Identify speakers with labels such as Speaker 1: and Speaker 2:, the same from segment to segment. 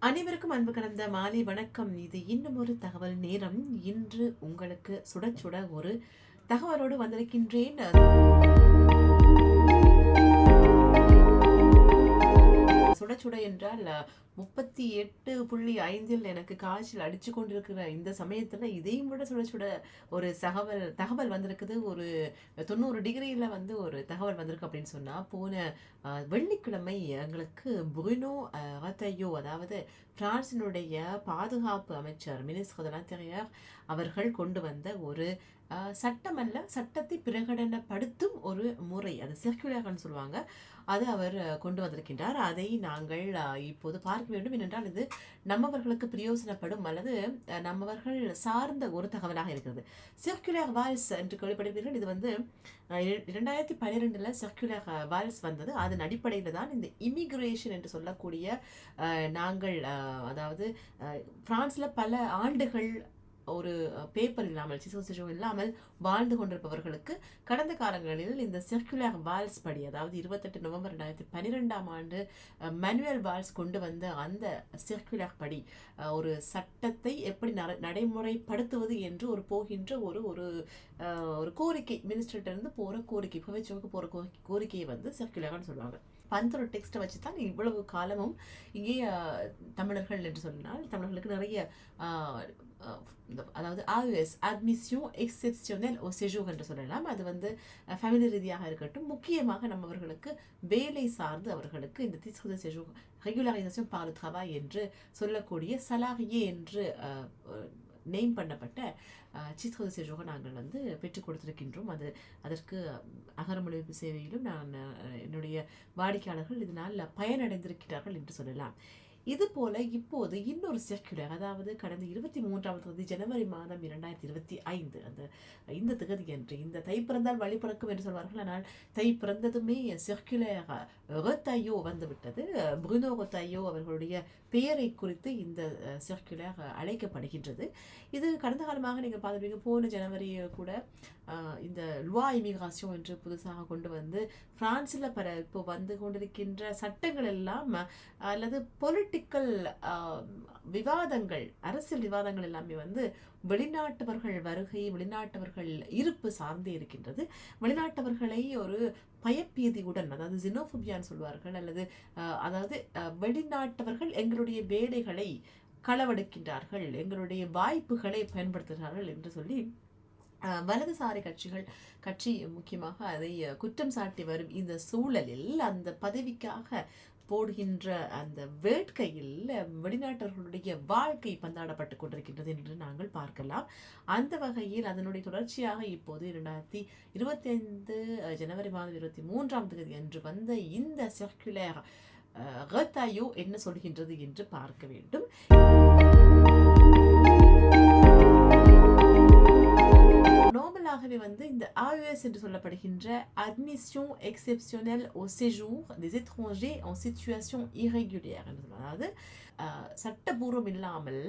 Speaker 1: அனைவருக்கும் அன்பு கலந்த மாலை. வணக்கம். இது இன்னும் ஒரு தகவல் நேரம். இன்று உங்களுக்கு சுட சுட ஒரு தகவலோடு வந்திருக்கின்றேன். சுட சுட என்றால் முப்பத்தி எட்டு புள்ளி ஐந்தில் எனக்கு காய்ச்சல் அடித்து கொண்டிருக்கிற இந்த சமயத்தில் இதையும் விட சுட சுட ஒரு தகவல் தகவல் வந்திருக்குது. ஒரு தொண்ணூறு டிகிரியில் வந்து ஒரு தகவல் வந்திருக்கு அப்படின்னு சொன்னால் போன வெள்ளிக்கிழமை எங்களுக்கு புகினோ ரத்தையோ அதாவது பிரான்சினுடைய பாதுகாப்பு அமைச்சர் மினிஸ்டர் தெரியர் அவர்கள் கொண்டு வந்த ஒரு சட்டமல்ல சட்டத்தை பிரகடனப்படுத்தும் ஒரு முறை அது சர்க்குலர்னு சொல்லுவாங்க. அது அவர் கொண்டு வந்திருக்கின்றார். அதை நாங்கள் இப்போது பார்க்க வேண்டும். ஏனென்றால் இது நம்மவர்களுக்கு பிரயோசனப்படும் அல்லது நம்மவர்கள் சார்ந்த ஒரு தகவலாக இருக்கிறது. சர்க்குலர் வால்ஸ் என்று கேள்விப்படுவீர்கள் இது வந்து இர- இரண்டாயிரத்தி பன்னிரெண்டில் சர்க்குலர் வால்ஸ் வந்தது. அதன் அடிப்படையில் தான் இந்த இமிக்ரேஷன் என்று சொல்லக்கூடிய நாங்கள் அதாவது ஃப்ரான்ஸில் பல ஆண்டுகள் ஒரு பேப்பர் இல்லாமல் சிசோசிஷோ இல்லாமல் வாழ்ந்து கொண்டிருப்பவர்களுக்கு கடந்த காலங்களில் இந்த சர்க்குலர் வால்ஸ் படி அதாவது இருபத்தெட்டு நவம்பர் ரெண்டாயிரத்தி பன்னிரெண்டாம் ஆண்டு மேனுவல் வால்ஸ் கொண்டு வந்த அந்த சர்க்குலர் படி ஒரு சட்டத்தை எப்படி நடைமுறைப்படுத்துவது என்று ஒரு போகின்ற ஒரு ஒரு ஒரு கோரிக்கை. மினிஸ்டர்கிட்ட இருந்து போகிற கோரிக்கை புகைச்சோக்கு போகிற கோரிக்கையை வந்து சர்க்குலர்னு சொல்லுவாங்க. பந்தோட ஒரு டெக்ஸ்ட்டை வச்சு தான் இவ்வளவு காலமும் இங்கே தமிழர்கள் என்று சொன்னால் தமிழர்களுக்கு நிறைய அதாவது ஆயுஎஸ் அட்மிஷன் எக்ஸெப்ஷனல் ஓ செஜூர் என்று சொல்லலாம். அது வந்து ஃபேமிலி ரீதியாக இருக்கட்டும் முக்கியமாக நம்மவர்களுக்கு வேலை சார்ந்து அவர்களுக்கு இந்த தீசுத செஜூர் ரெகுலரைசேஷன் பால் travail என்று சொல்லக்கூடிய சலாகியே என்று நெய்ம் பண்ணப்பட்ட சித்குத செஜூரை நாங்கள் வந்து பெற்றுக் கொடுத்திருக்கின்றோம். அது அதற்கு அகரமொழிபெயர்ப்பு சேவையிலும் நான் என்னுடைய வாடிக்கையாளர்கள் இதனால் பயனடைந்திருக்கிறார்கள் என்று சொல்லலாம். இது போல இப்போது இன்னொரு சர்க்குலர் அதாவது கடந்த இருபத்தி மூன்றாம் தேதி ஜனவரி மாதம் இரண்டாயிரத்தி இருபத்தி ஐந்து அந்த இந்த தகுதி என்று இந்த தை பிறந்தால் வழி பிறக்கும் என்று சொல்வார்கள். ஆனால் தை பிறந்ததுமே சர்க்குலர் ரொத்தாயோ வந்துவிட்டது. புருனோ ரொத்தாயோ அவர்களுடைய பெயரை குறித்து இந்த சர்க்குலர் அழைக்கப்படுகின்றது. இது கடந்த காலமாக நீங்கள் பார்த்துருப்பீங்க போன ஜனவரி கூட இந்த லுவா இமிகிராசியோ என்று புதுசாக கொண்டு வந்து பிரான்சில் பல இப்போ வந்து கொண்டிருக்கின்ற சட்டங்கள் எல்லாம் அல்லது பொலிட்டிக்கல் விவாதங்கள் அரசியல் விவாதங்கள் எல்லாமே வந்து வெளிநாட்டவர்கள் வருகை வெளிநாட்டவர்கள் இருப்பு சார்ந்தே இருக்கின்றது. வெளிநாட்டவர்களை ஒரு பயப்பீதியுடன் அதாவது ஜினோஃபோபியான்னு சொல்வார்கள் அல்லது அதாவது வெளிநாட்டவர்கள் எங்களுடைய வேலைகளை களவெடுக்கின்றார்கள் எங்களுடைய வாய்ப்புகளை பயன்படுத்துகிறார்கள் என்று சொல்லி வலதுசாரி கட்சிகள் கட்சி முக்கியமாக அதை குற்றம் சாட்டி வரும் இந்த சூழலில் அந்த பதவிக்காக போடுகின்ற அந்த வேட்கையில் வெளிநாட்டர்களுடைய வெளிநாட்டவர்களுடைய வாழ்க்கை பந்தாடப்பட்டு கொண்டிருக்கின்றது என்று நாங்கள் பார்க்கலாம். அந்த வகையில் அதனுடைய தொடர்ச்சியாக இப்போது இரண்டாயிரத்தி இருபத்தி ஐந்து ஜனவரி மாதம் இருபத்தி மூன்றாம் தேதி அன்று வந்த இந்த சர்க்குலர் ரத்தாயோ என்ன சொல்கின்றது என்று பார்க்க வேண்டும். நார்மலாகவே வந்து இந்த AES என்று சொல்லப்படுகின்ற admission exceptional au séjour des étrangers en situation irrégulière என்று சொல்லலாம் அதாவது சட்டபூர்வம் இல்லாமல்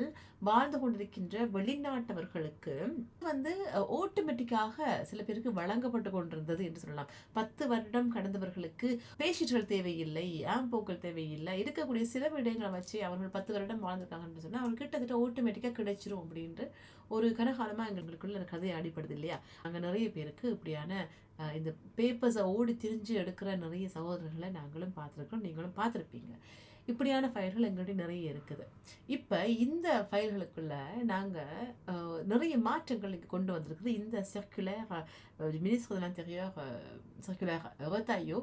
Speaker 1: வாழ்ந்து கொண்டிருக்கின்ற வெளிநாட்டவர்களுக்கு வந்து ஆட்டோமேட்டிக்காக சில பேருக்கு வழங்கப்பட்டு கொண்டிருந்தது என்று சொல்லலாம். பத்து வருடம் கடந்தவர்களுக்கு பேஷீட்டுகள் தேவையில்லை ஆம்போக்கள் தேவையில்லை இருக்கக்கூடிய சில விடயங்களை வச்சு அவர்கள் பத்து வருடம் வாழ்ந்திருக்காங்கன்னு சொன்னால் அவர்கள் கிட்டத்தட்ட ஆட்டோமேட்டிக்காக கிடைச்சிரும் அப்படின்ற ஒரு கனகாலமாக எங்களுக்குள்ள அந்த கதை அடிப்படுது இல்லையா? அங்கே நிறைய பேருக்கு இப்படியான இந்த பேப்பர்ஸை ஓடி திரிஞ்சு எடுக்கிற நிறைய சகோதரர்களை நாங்களும் பார்த்துருக்கோம் நீங்களும் பார்த்துருப்பீங்க. இப்படியான ஃபைல்கள் எங்கள்கிட்ட நிறைய இருக்குது. இப்போ இந்த ஃபைல்களுக்குள்ள நாங்கள் நிறைய மாற்றங்கள் கொண்டு வந்திருக்குது. இந்த சர்க்குலர் மினிஸ்டர் இன்டீரியர் சர்க்குலர் ரத்தாயோ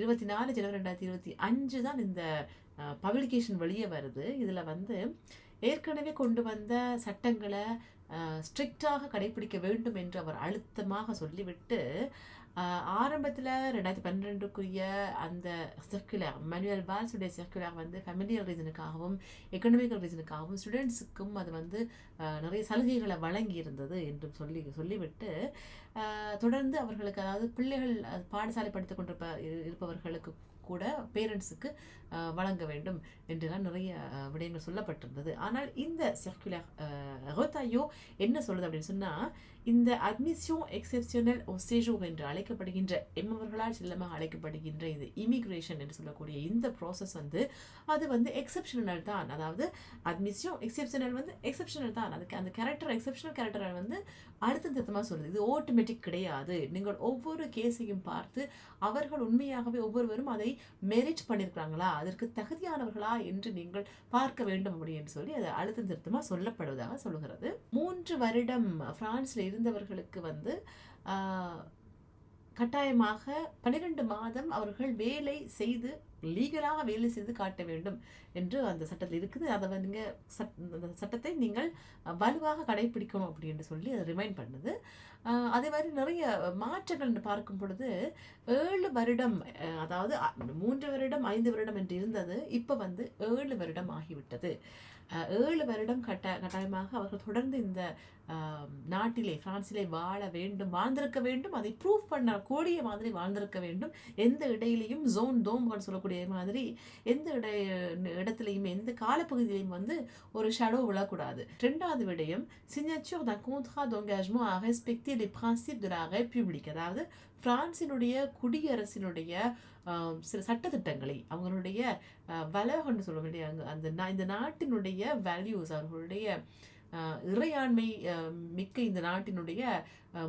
Speaker 1: இருபத்தி நாலு ஜனவரி ரெண்டாயிரத்தி இருபத்தி அஞ்சு தான் இந்த பப்ளிகேஷன் வெளியே வருது. இதில் வந்து ஏற்கனவே கொண்டு வந்த சட்டங்களை ஸ்ட்ரிக்டாக கடைபிடிக்க வேண்டும் என்று அவர் அழுத்தமாக சொல்லிவிட்டு ஆரம்பத்தில் ரெண்டாயிரத்தி பன்னிரெண்டுக்குரிய அந்த சர்க்குலர் மேனுவல் வால்ஸுடைய சர்க்குலர் வந்து ஃபெமிலியல் ரீசனுக்காகவும் எக்கனாமிக்கல் ரீசனுக்காகவும் ஸ்டூடெண்ட்ஸுக்கும் அது வந்து நிறைய சலுகைகளை வழங்கி இருந்தது என்று சொல்லி சொல்லிவிட்டு தொடர்ந்து அவர்களுக்கு அதாவது பிள்ளைகள் பாடசாலை படித்து கொண்டிருப்ப இரு- இருப்பவர்களுக்கு கூட பேரண்ட்ஸுக்கு வழங்க வேண்டும் என்றெல்லாம் நிறைய விடயங்கள் சொல்லப்பட்டிருந்தது. ஆனால் இந்த சர்க்குலர் ரோத்தாயோ என்ன சொல்லுது அப்படின்னு சொன்னால் இந்த அட்மிஷன் எக்ஸெப்ஷனல் சேஜூர் என்று அழைக்கப்படுகின்ற எம்மவர்களால் செல்லமாக அழைக்கப்படுகின்ற இந்த இமிக்ரேஷன் என்று சொல்லக்கூடிய இந்த ப்ராசஸ் வந்து அது வந்து எக்ஸெப்ஷனல் தான். அதாவது அட்மிஷன் எக்ஸெப்ஷனல் வந்து எக்ஸெப்ஷனல் தான். அதுக்கு அந்த கேரக்டர் எக்ஸெப்ஷனல் கேரக்டரை வந்து அழுத்தம் திட்டமாக சொல்லுது இது ஆட்டோமேட்டிக் கிடையாது. நீங்கள் ஒவ்வொரு கேஸையும் பார்த்து அவர்கள் உண்மையாகவே ஒவ்வொருவரும் அதை மெரிட் பண்ணியிருக்கிறாங்களா? அதற்கு தகுதியானவர்களா என்று நீங்கள் பார்க்க வேண்டும் அப்படின்னு சொல்லி அது அழுத்தம் திருத்தமாக சொல்லப்படுவதாக சொல்லுகிறது. மூன்று வருடம் பிரான்ஸ்ல இருந்தவர்களுக்கு வந்து கட்டாயமாக பன்னிரெண்டு மாதம் அவர்கள் வேலை செய்து லீகலாக வேலை செய்து காட்ட வேண்டும் என்று அந்த சட்டத்தில் இருக்குது. அதை நீங்கள் சட் அந்த சட்டத்தை நீங்கள் வலுவாக கடைபிடிக்கணும் அப்படின்னு சொல்லி அதை ரிமைண்ட் பண்ணுது. அதே மாதிரி நிறைய மாற்றங்கள் பார்க்கும் பொழுது ஏழு வருடம் அதாவது மூன்று வருடம் ஐந்து வருடம் என்று இருந்தது இப்போ வந்து ஏழு வருடம் ஆகிவிட்டது. ஏழு வருடம் கட்ட கட்டாயமாக அவர்கள் தொடர்ந்து இந்த நாட்டிலே பிரான்சிலே வாழ வேண்டும் வாழ்ந்திருக்க வேண்டும். அதை ப்ரூவ் பண்ண கூடிய மாதிரி வாழ்ந்திருக்க வேண்டும். எந்த இடையிலையும் ஜோன் தோம்கள் சொல்லக்கூடிய மாதிரி எந்த இட இடத்துலையுமே எந்த காலப்பகுதியிலையும் வந்து ஒரு ஷடோ விழக்கூடாது. ரெண்டாவது விடயம் signature த contrat d'engagement à respecter les principes de அதாவது பிரான்சினுடைய குடியரசினுடைய சில சட்டத்திட்டங்களை அவங்களுடைய வலகன்னு சொல்ல வேண்டிய அங்க- அந்த இந்த நாட்டினுடைய வேல்யூஸ் அவர்களுடைய இறையாண்மை மிக்க இந்த நாட்டினுடைய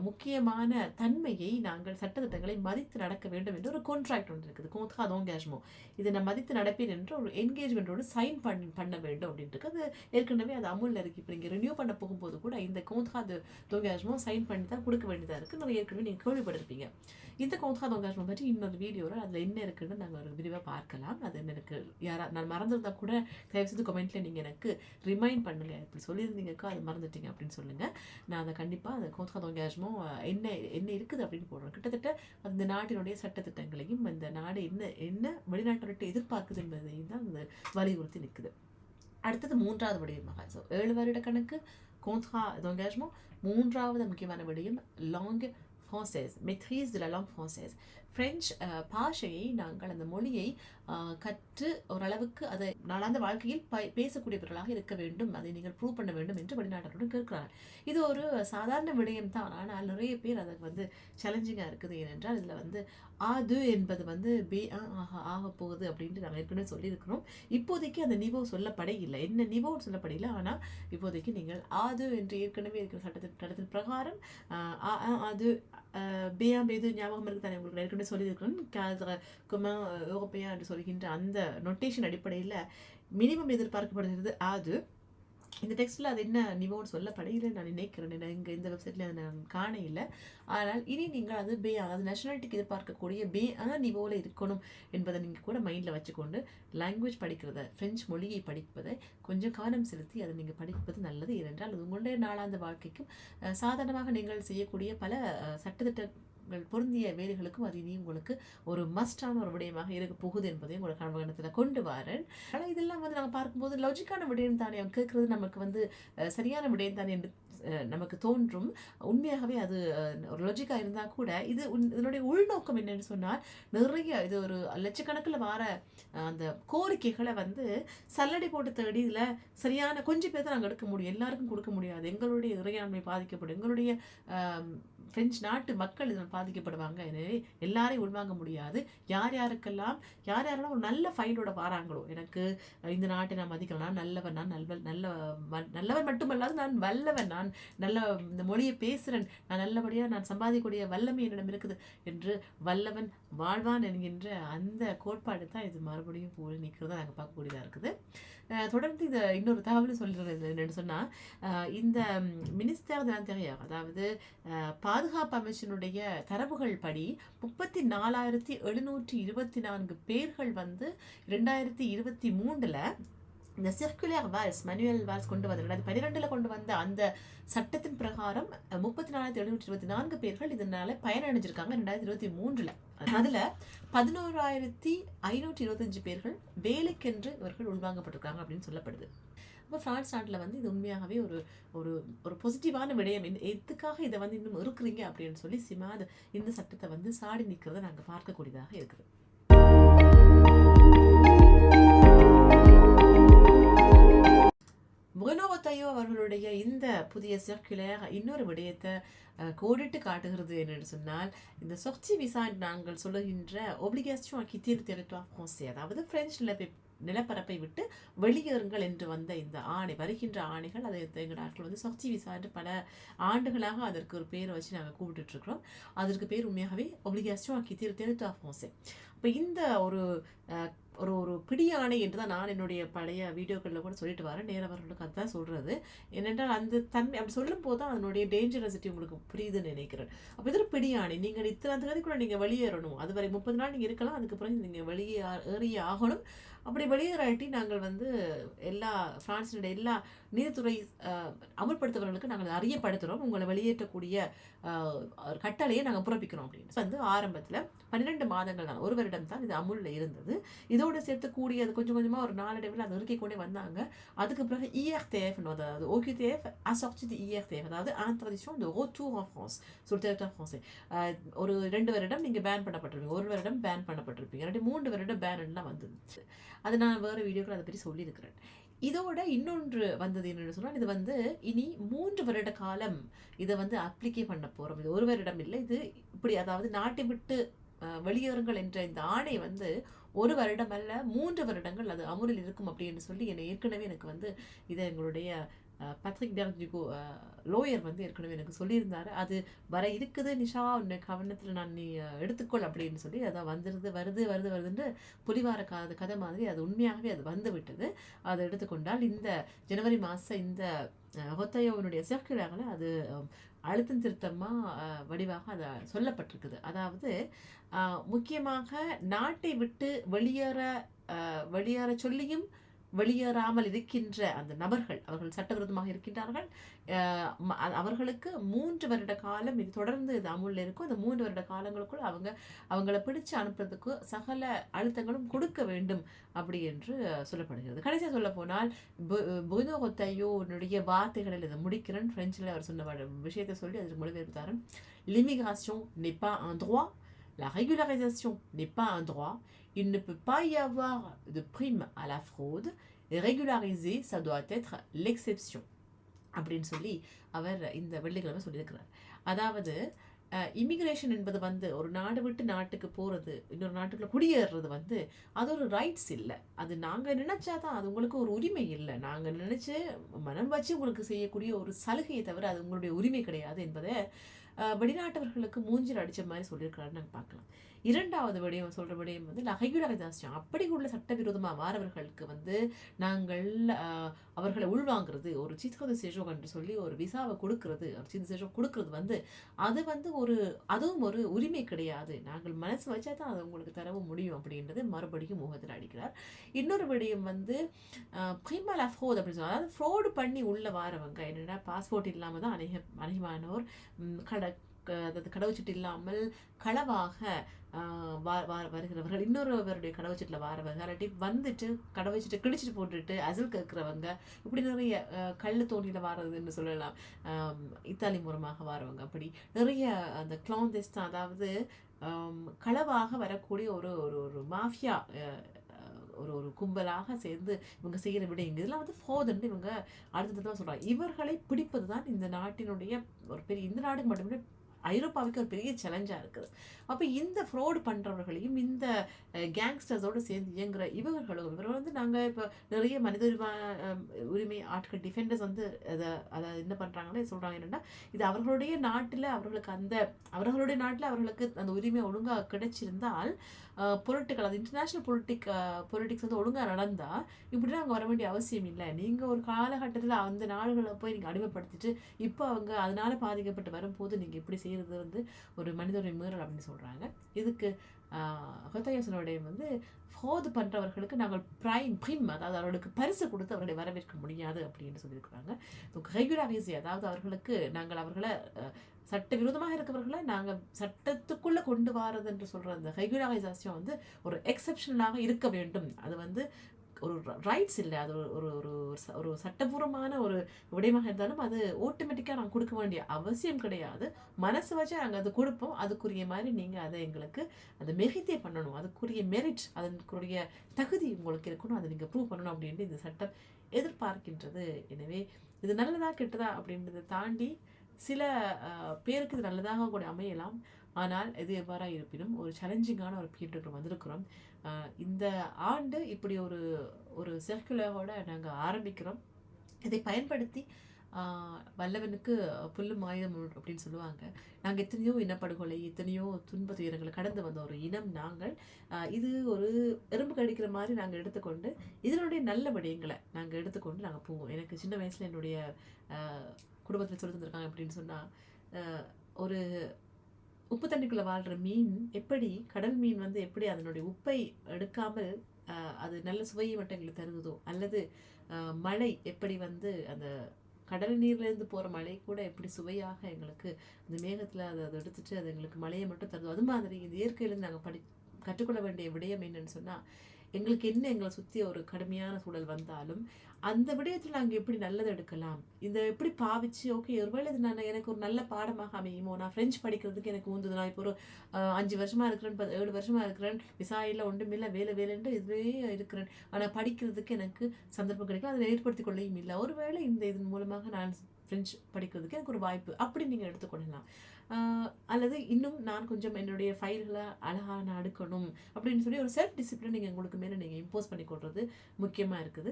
Speaker 1: முக்கியமான தன்மையை நாங்கள் சட்டத்திட்டங்களை மதித்து நடக்க வேண்டும் என்று ஒரு கான்ட்ராக்ட் ஒன்று இருக்குது கோத்கா தோங்கேஜ்மோ இதை நான் மதித்து நடப்பேன் என்று ஒரு என்கேஜ்மெண்ட்டோடு சைன் பண் பண்ண வேண்டும் அப்படின்ட்டு அது ஏற்கனவே அது அமுல்ல இருக்கு. இப்போ நீங்கள் ரினியூ பண்ண போகும்போது கூட இந்த கோத்கா தோங்கேஜ்மோ சைன் பண்ணி தான் கொடுக்க வேண்டியதாக இருக்குது நான் ஏற்கனவே நீங்கள் கேள்விப்பட்டிருப்பீங்க. இந்த கோத்கா தோங்கேஜ்மோ பற்றி இன்னொரு வீடியோவில் அதில் என்ன இருக்குன்னு நாங்கள் ஒரு விரிவாக பார்க்கலாம். அது எனக்கு யாரா நான் மறந்துருந்தா கூட தயவுசெய்து கமெண்ட்டில் நீங்கள் எனக்கு ரிமைண்ட் பண்ணுங்கள் இப்படி சொல்லியிருந்தீங்கக்கா அது மறந்துட்டீங்க அப்படின்னு சொல்லுங்கள் நான் அதை கண்டிப்பாக அந்த கோத்கா தோங்கேஜ்மோ என்ன என்ன இருக்குது அப்படின்னு போடுறோம். கிட்டத்தட்ட அந்த நாட்டினுடைய சட்டத்திட்டங்களையும் அந்த நாடு என்ன என்ன வெளிநாட்டவர்கிட்ட எதிர்பார்க்குது என்பதையும் தான் அந்த வலியுறுத்தி நிற்குது அடுத்தது மூன்றாவது விடயமாக ஸோ ஏழு வருட கணக்கு கோன்ஹா d'engagement மூன்றாவது முக்கியமான விடயம் லாங் ஃப்ரான்சைஸ் மெட்ரீஸ் de லாங் langue ஃப்ரெஞ்சு uh, பாஷையை நாங்கள் அந்த மொழியை uh, கற்று ஓரளவுக்கு அதை நாளாந்த வாழ்க்கையில் ப பேசக்கூடியவர்களாக இருக்க வேண்டும். அதை நீங்கள் ப்ரூவ் பண்ண வேண்டும் என்று வெளிநாட்டவர்கள் கேட்கிறார்கள். இது ஒரு சாதாரண விடயம் தான் ஆனால் நிறைய பேர் அதுக்கு வந்து சேலஞ்சிங்காக இருக்குது. ஏனென்றால் இதில் வந்து ஆது என்பது வந்து பே ஆ ஆக ஆக போகுது அப்படின்ட்டு நாங்கள் ஏற்கனவே சொல்லியிருக்கிறோம். இப்போதைக்கு அந்த நிவோ சொல்லப்பட இல்லை என்ன நிவோ சொல்லப்படல ஆனால் இப்போதைக்கு நீங்கள் ஆது என்று ஏற்கனவே இருக்கிற சட்டத்தின் சட்டத்தின் பிரகாரம் ஆ அது பேயாம் பேது ஞாபகம் இருக்குது தானே உங்களுக்கு ஏற்கனவே சொல்லியிருக்கிறோம். cadre குமா européen என்று சொல்கின்ற அந்த நொட்டேஷன் அடிப்படையில் மினிமம் எதிர்பார்க்கப்படுகிறது. அது இந்த டெக்ஸ்ட்டில் அது என்ன நிவோன்னு சொல்லப்படையில் நான் நினைக்கிறேன். இங்கே இந்த வெப்சைட்டில் அதை நான் காண இல்லை ஆனால் இனி நீங்கள் அது பே அதாவது நேஷனாலிட்டிக்கு எதிர்பார்க்கக்கூடிய பே ஆ நிவோவில் இருக்கணும் என்பதை நீங்கள் கூட மைண்டில் வச்சுக்கொண்டு லாங்குவேஜ் படிக்கிறத ஃப்ரெஞ்சு மொழியை படிப்பதை கொஞ்சம் கவனம் செலுத்தி அதை நீங்கள் படிப்பது நல்லது. ஏனென்றால் அது உங்களுடைய நாளாந்த வாழ்க்கைக்கும் சாதாரணமாக நீங்கள் செய்யக்கூடிய பல சட்டத்திட்ட உங்கள் பொருந்திய வேலைகளுக்கும் அது இனி உங்களுக்கு ஒரு மஸ்டான ஒரு விடயமாக இருக்க போகுது என்பதை உங்களோட கவனத்தில் கொண்டு வரேன். ஆனால் இதெல்லாம் வந்து நாங்கள் பார்க்கும்போது லாஜிக்கான விடயம் தானே? அவன் கேட்குறது நமக்கு வந்து சரியான விடயம் தானே என்று நமக்கு தோன்றும். உண்மையாகவே அது ஒரு லாஜிக்காக இருந்தால் கூட இது இதனுடைய உள்நோக்கம் என்னன்னு சொன்னால் நிறைய இது ஒரு லட்சக்கணக்கில் வர அந்த கோரிக்கைகளை வந்து சல்லடை போட்டு தேடி இதில் சரியான கொஞ்சம் பேர் தான் நாங்கள் எடுக்க முடியும். எல்லாருக்கும் கொடுக்க முடியாது. எங்களுடைய இறையாண்மை பாதிக்கப்படும். எங்களுடைய பிரெஞ்சு நாட்டு மக்கள் இதில் பாதிக்கப்படுவாங்க. எனவே எல்லாரையும் உள்வாங்க முடியாது. யார் யாருக்கெல்லாம் யார் யாரெல்லாம் ஒரு நல்ல ஃபைலோட வராங்களோ எனக்கு இந்த நாட்டை நான் மதிக்கலாம் நல்லவன் நான் நல்லவன் நல்ல ம- நல்லவன் மட்டுமல்லாது நான் வல்லவன் நான் நல்ல இந்த மொழியை பேசுகிறேன் நான் நல்லபடியாக நான் சம்பாதிக்கக்கூடிய வல்லமை என்னிடம் இருக்குது என்று வல்லவன் வாழ்வான் என்கின்ற அந்த கோட்பாடு தான் இது மறுபடியும் போய் நிற்கிறதா நாங்கள் பார்க்கக்கூடியதாக இருக்குது. தொடர்ந்து இதை இன்னொரு தகவல் சொல்கிறது என்னென்னு சொன்னால் இந்த மினிஸ்டர் தான் அதாவது பா பாதுகாப்பு அமைச்சினுடைய தரவுகள் படி முப்பத்தி நாலாயிரத்தி எழுநூற்றி இருபத்தி நான்கு பேர்கள் வந்து ரெண்டாயிரத்தி இருபத்தி மூன்றில் இந்த செர்குலர் வால்ஸ் மனுவல் வால்ஸ் கொண்டு வந்த ரெண்டாயிரத்தி பன்னிரெண்டில் கொண்டு வந்த அந்த சட்டத்தின் பிரகாரம் முப்பத்தி நாலாயிரத்தி எழுநூற்றி இருபத்தி நான்கு பேர்கள் இதனால பயனடைஞ்சிருக்காங்க ரெண்டாயிரத்தி இருபத்தி மூன்றில். அதில் பதினோராயிரத்தி ஐநூற்றி இருபத்தஞ்சு பேர்கள் வேலைக்கென்று இவர்கள் உள்வாங்கப்பட்டிருக்காங்க அப்படின்னு சொல்லப்படுது. ரொம்ப ஃப்ரான்ஸ் நாட்டில் வந்து இது உண்மையாகவே ஒரு ஒரு ஒரு பாசிட்டிவான விடயம். எதுக்காக இதை வந்து இன்னும் இருக்கிறீங்க அப்படின்னு சொல்லி சிமாத் இந்த சட்டத்தை வந்து சாடி நிற்கிறத நாங்கள் பார்க்கக்கூடியதாக இருக்குது. முகனோவத்தையோ அவர்களுடைய இந்த புதிய சர்க்குலர் இன்னொரு விடயத்தை கோடிட்டு காட்டுகிறது என்னென்னு சொன்னால் இந்த சொச்சி விசா நாங்கள் சொல்லுகின்ற ஒப்ளிகேஷன் கித்திர் டெரிட்டோ அதாவது ஃப்ரெஞ்சில் நிலப்பரப்பை விட்டு வெளியேறுங்கள் என்று வந்த இந்த ஆணை வருகின்ற ஆணைகள் அதை எங்கள் ஆட்கள் வந்து சொர்ச்சி விசா பல ஆண்டுகளாக அதற்கு ஒரு பேரை வச்சு நாங்கள் கூப்பிட்டுட்ருக்கிறோம் அதற்கு பேர் உண்மையாகவே ஒப்ளிகேஷன் கித்தீர் தெரிவித்துவா ஃப்ரான்சே இப்போ இந்த ஒரு ஒரு ஒரு ஒரு ஆணை என்று தான் நான் என்னுடைய பழைய வீடியோக்களில் கூட சொல்லிட்டு வரேன். நேரவர்களுக்கு அதுதான் சொல்கிறது ஏனென்றால் அந்த தன்மை அப்படி சொல்லும் போது தான் அதனுடைய டேஞ்சரசிட்டி உங்களுக்கு புரியுதுன்னு நினைக்கிறேன். அப்போ இது ஒரு பிடியாணை நீங்கள் இத்தனை தேதிக்குள்ள நீங்கள் வெளியேறணும். அதுவரை முப்பது நாள் நீங்கள் இருக்கலாம். அதுக்கு பிறகு நீங்கள் வெளியே ஏறியே ஆகணும். அப்படி வெளியேறாட்டி நாங்கள் வந்து எல்லா பிரான்சினுடைய எல்லா நீதித்துறை அமல்படுத்துபவர்களுக்கு நாங்கள் அறியப்படுத்துகிறோம் உங்களை வெளியேற்றக்கூடிய கட்டளையை நாங்கள் பிறப்பிக்கிறோம் அப்படின்னு. வந்து ஆரம்பத்தில் பன்னிரெண்டு மாதங்கள் தான் ஒரு வருடம் தான் இது அமுலில் இருந்தது. இதோடு சேர்த்துக்கூடிய அது கொஞ்சம் கொஞ்சமாக ஒரு நாளடைவில் அதை இறுக்கி கொண்டே வந்தாங்க. அதுக்கு பிறகு IRTF அதாவது OQTF a sorti de IRTF அதாவது ஆந்திரதிஷம் இந்த ஓ டூ ஆஃப் sur le ஆஃப் français. ஒரு ரெண்டு வருடம் நீங்கள் பேன் பண்ணப்பட்டிருப்பீங்க. ஒரு வருடம் பேன் பண்ணப்பட்டிருப்பீங்க. ரெண்டு மூன்று வருடம் பேன்லாம் வந்தது. அது நான் வேறு வீடியோக்கள் அதை பற்றி சொல்லியிருக்கிறேன். இதோட இன்னொன்று வந்தது என்னென்னு சொன்னால் இது வந்து இனி மூன்று வருட காலம் இதை வந்து அப்ளிகே பண்ண போகிறோம் இது ஒரு வருடம் இல்லை இது இப்படி அதாவது நாட்டை விட்டு வெளியேறுங்கள் என்ற இந்த ஆணை வந்து ஒரு வருடம் அல்ல மூன்று வருடங்கள் அது அமுலில் இருக்கும் அப்படின்னு சொல்லி என்னை ஏற்கனவே எனக்கு வந்து இதை எங்களுடைய பத்ரிக் டெர்ஜிகோ லோயர் வந்து ஏற்கனவே எனக்கு சொல்லியிருந்தார். அது வர இருக்குது நிஷா உன்னை கவனத்தில் நான் நீ எடுத்துக்கொள் அப்படின்னு சொல்லி அதை வந்துடுது வருது வருது வருதுன்னு புலிவார கதை கதை மாதிரி அது உண்மையாகவே அது வந்து விட்டது. அதை எடுத்துக்கொண்டால் இந்த ஜனவரி மாதம் இந்த ஹொத்தையோவனுடைய சர்க்குலரில் அது அழுத்தம் திருத்தமாக வடிவாக அதை சொல்லப்பட்டிருக்குது. அதாவது முக்கியமாக நாட்டை விட்டு வெளியேற வெளியேற சொல்லியும் வெளியேறாமல் இருக்கின்ற அந்த நபர்கள் அவர்கள் சட்டவிரோதமாக இருக்கின்றார்கள். அவர்களுக்கு மூன்று வருட காலம் இது தொடர்ந்து இது அமுல்ல இருக்கும். அந்த மூன்று வருட காலங்களுக்குள் அவங்க அவங்கள பிடிச்சு அனுப்புறதுக்கு சகல அழுத்தங்களும் கொடுக்க வேண்டும் அப்படி என்று சொல்லப்படுகிறது. கடைசியாக சொல்ல போனால் புனோ ஒத்தையோனுடைய வார்த்தைகளில் இதை முடிக்கிறேன். ஃப்ரெஞ்சில் அவர் சொன்ன விஷயத்தை சொல்லி அதில் மொழிபெயர்த்தாரன் l'immigration n'est pas un droit. La régularisation n'est pas un droit. Il ne peut pas y avoir de prime à la fraude et régulariser ça doit être l'exception. அப்படின்னு சொல்லி அவர் இந்த வெள்ளிக்கிழமை சொல்லியிருக்கிறார். அதாவது இமிக்ரேஷன் என்பது வந்து ஒரு நாடு விட்டு நாட்டுக்கு போகிறது இன்னொரு நாட்டுக்குள்ள குடியேறுறது வந்து அது ஒரு ரைட்ஸ் இல்லை. அது நாங்கள் நினச்சா தான் அது உங்களுக்கு ஒரு உரிமை இல்லை. நாங்கள் நினச்சி மனம் வச்சு உங்களுக்கு செய்யக்கூடிய ஒரு சலுகையை தவிர அது உங்களுடைய உரிமை கிடையாது என்பதை வெளிநாட்டவர்களுக்கு மூஞ்சில் அடித்த மாதிரி சொல்லியிருக்கிறாரு நாங்கள் பார்க்கலாம். இரண்டாவது விடயம் சொல்கிற விடயம் வந்து லகைகுலகதாசியம் அப்படி உள்ள சட்டவிரோதமாக மாறவர்களுக்கு வந்து நாங்கள் அவர்களை உள்வாங்கிறது ஒரு சித்கத சேஷோ என்று சொல்லி ஒரு விசாவை கொடுக்கறது ஒரு சித்த சேஷோ கொடுக்கறது வந்து அது வந்து ஒரு அதுவும் ஒரு உரிமை கிடையாது. நாங்கள் மனசு வச்சா தான் அது உங்களுக்கு தரவும் முடியும் அப்படின்றது மறுபடியும் முகத்தில் அடிக்கிறார். இன்னொரு விடயம் வந்து ப்ரீமல் அஃபோத் அப்படின்னு சொல்லி அதாவது ஃப்ராடு பண்ணி உள்ளே வாரவங்க. என்னென்னா பாஸ்போர்ட் இல்லாமல் தான் அநேக அநேகமானோர் கட க- அதாவது கடவுச்சீட்டு இல்லாமல் களவாக வருகிறவர்கள் இன்னொருவருடைய கடவுச்சீட்டில் வாரவங்க இல்லாட்டி வந்துட்டு கடவுச்சீட்டை கிழிச்சிட்டு போட்டுட்டு அசல் கேட்குறவங்க இப்படி நிறைய கல் தோணியில் தோண்டியில் வாரதுன்னு சொல்லலாம். இத்தாலி மூலமாக வாரவங்க அப்படி. நிறைய அந்த கிளாந்தெஸ்தான் அதாவது களவாக வரக்கூடிய ஒரு ஒரு ஒரு மாஃபியா ஒரு ஒரு கும்பலாக சேர்ந்து இவங்க செய்கிற விடயங்க இதெல்லாம் வந்து ஃபோதன்னு இவங்க அடுத்தது தான் சொல்கிறாங்க இவர்களை பிடிப்பது தான் இந்த நாட்டினுடைய ஒரு பெரிய இந்த நாடு மட்டுமே ஐரோப்பாவுக்கு ஒரு பெரிய சேலஞ்சாக இருக்குது. அப்போ இந்த ஃப்ராடு பண்ணுறவர்களையும் இந்த கேங்ஸ்டர்ஸோடு சேர்ந்து இயங்குற இவர்களும் இவர்கள் வந்து நாங்கள் இப்போ நிறைய மனித உரிமை உரிமை ஆட்கள் டிஃபெண்டர்ஸ் வந்து அதை அதை என்ன பண்ணுறாங்கன்னா சொல்கிறாங்க என்னென்னா இது அவர்களுடைய நாட்டில் அவர்களுக்கு அந்த அவர்களுடைய நாட்டில் அவர்களுக்கு அந்த உரிமை ஒழுங்காக கிடைச்சிருந்தால் பொலிட்டிக்கல் அது இன்டர்நேஷ்னல் பொலிட்டிக் பொலிட்டிக்ஸ் வந்து ஒழுங்காக நடந்தால் இப்படிலாம் அங்கே வர வேண்டிய அவசியம் இல்லை. நீங்கள் ஒரு காலகட்டத்தில் அந்த நாடுகளை போய் நீங்கள் அடிமைப்படுத்திட்டு இப்போ அவங்க அதனால் பாதிக்கப்பட்டு வரும்போது நீங்கள் இப்படி செய்கிறது வந்து ஒரு மனிதனுடைய மீறல் அப்படின்னு சொல்கிறாங்க இதுக்கு ஹொத்தையோசனுடைய வந்து ஃபோது பண்ணுறவர்களுக்கு நாங்கள் ப்ரைம் ப்ரிம் அதாவது அவர்களுக்கு பரிசு கொடுத்து அவர்களை வரவேற்க முடியாது அப்படின்னு சொல்லியிருக்கிறாங்க. ரெகுலரைசி அதாவது அவர்களுக்கு நாங்கள் அவர்களை சட்ட சட்டவிரோதமாக இருக்கிறவர்களை நாங்கள் சட்டத்துக்குள்ளே கொண்டு வரது என்று சொல்கிற அந்த ரெகுலரைசேஷன் வந்து ஒரு எக்ஸப்ஷனலாக இருக்க வேண்டும். அது வந்து ஒரு ரைட்ஸ் இல்லை. அது ஒரு ஒரு ஒரு ச- ஒரு சட்டபூர்வமான ஒரு விடயமாக இருந்தாலும் அது ஆட்டோமேட்டிக்காக நாங்கள் கொடுக்க வேண்டிய அவசியம் கிடையாது. மனசு வச்சு நாங்கள் அது கொடுப்போம். அதுக்குரிய மாதிரி நீங்கள் அதை எங்களுக்கு அதை மெரித்தே பண்ணணும். அதுக்குரிய மெரிட் அதற்குரிய தகுதி உங்களுக்கு இருக்கணும். அதை நீங்கள் ப்ரூவ் பண்ணணும் அப்படின்ட்டு இந்த சட்டம் எதிர்பார்க்கின்றது. எனவே இது நல்லதா கெட்டதா அப்படின்றத தாண்டி சில பேருக்கு இது நல்லதாக கூட அமையலாம். ஆனால் எது எவ்வாறாக இருப்பினும் ஒரு சேலஞ்சிங்கான ஒரு பீரியடுக்கு வந்திருக்கிறோம். இந்த ஆண்டு இப்படி ஒரு ஒரு சர்க்குலரோட நாங்கள் ஆரம்பிக்கிறோம். இதை பயன்படுத்தி வல்லவனுக்கு புல்லும் ஆயுதம் அப்படின்னு சொல்லுவாங்க. நாங்கள் எத்தனையோ இனப்படுகொலை எத்தனையோ துன்ப துயரங்களை கடந்து வந்த ஒரு இனம் நாங்கள் இது ஒரு எறும்பு கடிக்கிற மாதிரி நாங்கள் எடுத்துக்கொண்டு இதனுடைய நல்ல விடயங்களை நாங்கள் எடுத்துக்கொண்டு நாங்கள் போவோம். எனக்கு சின்ன வயசில் என்னுடைய குடும்பத்தில் சொல்லி தந்திருக்காங்க அப்படின்னு சொன்னால் ஒரு உப்பு தண்ணிக்குள்ளே வாழ்கிற மீன் எப்படி கடல் மீன் வந்து எப்படி அதனுடைய உப்பை எடுக்காமல் அது நல்ல சுவையை மட்டும் எங்களுக்கு தருகுதோ அல்லது மழை எப்படி வந்து அந்த கடல் நீர்லேருந்து போகிற மழை கூட எப்படி சுவையாக எங்களுக்கு அந்த மேகத்தில் அதை அதை எடுத்துட்டு அது எங்களுக்கு மழையை மட்டும் தருதோ அது மாதிரி இந்த இயற்கையிலேருந்து நாங்கள் படி கற்றுக்கொள்ள வேண்டிய விடயம் என்னன்னு சொன்னால் எங்களுக்கு என்ன எங்களை சுற்றி ஒரு கடுமையான சூழல் வந்தாலும் அந்த விடயத்தில் நாங்கள் எப்படி நல்லது எடுக்கலாம்? இதை எப்படி பாவிச்சு ஓகே ஒருவேளை இது நான் எனக்கு ஒரு நல்ல பாடமாக அமையுமோ? நான் ஃப்ரெஞ்ச் படிக்கிறதுக்கு எனக்கு ஊந்துது. நான் இப்போ ஒரு அஞ்சு வருஷமா இருக்கிறேன் ஏழு வருஷமா இருக்கிறேன். விசாயில் ஒன்றுமில்லை வேலை வேலைன்ட்டு இதுவே இருக்கிறேன். ஆனால் படிக்கிறதுக்கு எனக்கு சந்தர்ப்பம் கிடைக்கல. அதை ஏற்படுத்தி கொள்ளையும் இல்லை. ஒருவேளை இந்த இதன் மூலமாக நான் ஃப்ரெஞ்ச் படிக்கிறதுக்கு எனக்கு ஒரு வாய்ப்பு. அப்படி நீங்கள் எடுத்துக்கொள்ளலாம் அல்லது இன்னும் நான் கொஞ்சம் என்னுடைய ஃபைல்களை அழகாக நான் அடுக்கணும் அப்படின்னு சொல்லி ஒரு செல்ஃப் டிசிப்ளின் நீங்கள் உங்களுக்கு மேலே நீங்கள் இம்போஸ் பண்ணி கொள்வது முக்கியமாக இருக்குது.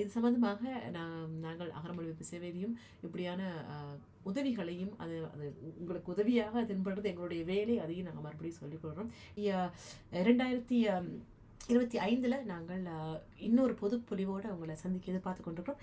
Speaker 1: இது சம்மந்தமாக நான் நாங்கள் அகரமொழிபெயர்ப்பு சேவையிலையும் இப்படியான உதவிகளையும் அது அது உங்களுக்கு உதவியாக தென்படுறது எங்களுடைய வேலை அதையும் நாங்கள் மறுபடியும் சொல்லிக் கொள்கிறோம் ரெண்டாயிரத்தி இருபத்தி ஐந்தில் நாங்கள் இன்னொரு பொது பொலிவோடு அவங்கள சந்திக்க எதிர்பார்த்து கொண்டிருக்கிறோம்.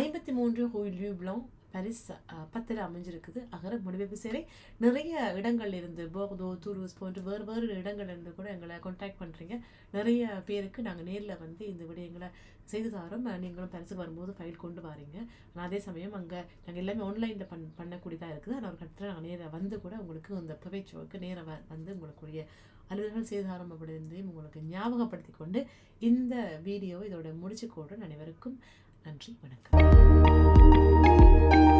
Speaker 1: ஐம்பத்தி மூன்று ஹோயில் லியூ பிளாங் பாரிஸ் uh, பத்தில் அமைஞ்சிருக்குது. அகர மொழிபெயர்ப்பு சேவை நிறைய இடங்கள் இருந்து போர்தோ துருஸ் போன்ற வேறு வேறு இடங்கள் இருந்து கூட எங்களை கான்டாக்ட் பண்ணுறீங்க நிறைய பேருக்கு நாங்கள் நேரில் வந்து இந்த விடயங்களை செய்து தரோம். நீங்களும் பரிசு வரும்போது ஃபைல் கொண்டு வரீங்க. ஆனால் அதே சமயம் அங்கே நாங்கள் எல்லாமே ஆன்லைனில் பண் பண்ணக்கூடியதாக இருக்குது. ஆனால் ஒரு கட்டத்தில் நாங்கள் நேராக வந்து கூட உங்களுக்கு இந்த புகைச்சோவுக்கு நேராக வ வந்து உங்களுக்குரிய அலுவலர்கள் செய்து தரோம் அப்படின்றதையும் உங்களுக்கு ஞாபகப்படுத்தி கொண்டு இந்த வீடியோவை இதோட முடிச்சு கூட அனைவருக்கும் நன்றி வணக்கம். Thank you.